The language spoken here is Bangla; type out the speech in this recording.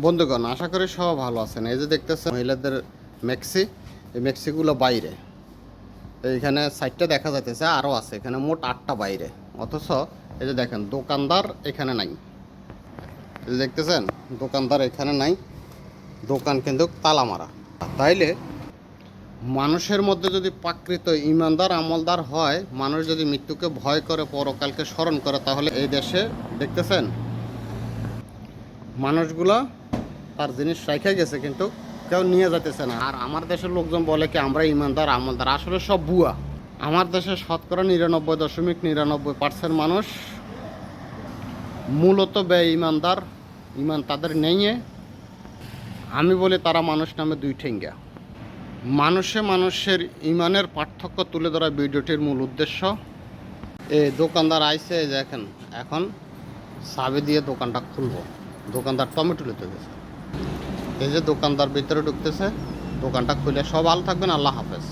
বন্ধুগণ, আশা করি সব ভালো আছেন। এই যে দেখতেছেন, মহিলাদের মেক্সি এই মেক্সিগুলো বাইরে। এইখানে সাইডটা দেখা যাইতেছে আরও আছে। এখানে মোট আটটা বাইরে। অথচ এই যে দেখেন, দোকানদার এখানে নাই। এই যে দেখতেছেন, দোকানদার এখানে নাই। দোকান কিন্তু তালা মারা তাইলে মানুষের মধ্যে যদি প্রাকৃত ইমানদার, আমলদার হয়, মানুষ যদি মৃত্যুকে ভয় করে, পরকালকে স্মরণ করে, তাহলে এই দেশে দেখতেছেন, মানুষগুলা তার জিনিস রেখে গেছে কিন্তু কেউ নিয়ে যেতেছে না। আর আমার দেশের লোকজন বলে কি, আমরা ইমানদার, আমলদার। আসলে সব বুয়া আমার দেশে শতকরা নিরানব্বই দশমিক নিরানব্বই পার্সেন্ট মানুষ মূলত ব্যয় ইমানদার ইমান তাদের নেইয়ে। আমি বলি তারা মানুষ নামে দুই ঠেঙ্গা। মানুষে মানুষের ইমানের পার্থক্য তুলে ধরা ভিডিওটির মূল উদ্দেশ্য। এ দোকানদার আইসে দেখেন এখন চাবি দিয়ে দোকানটা খুলবো। দোকানদার টমেটো নিতে গেছে। এই যে দোকানদার ভিতরে ঢুকতেছে দোকানটা খুলে সব ভালো থাকবেন আল্লাহ হাফেজ।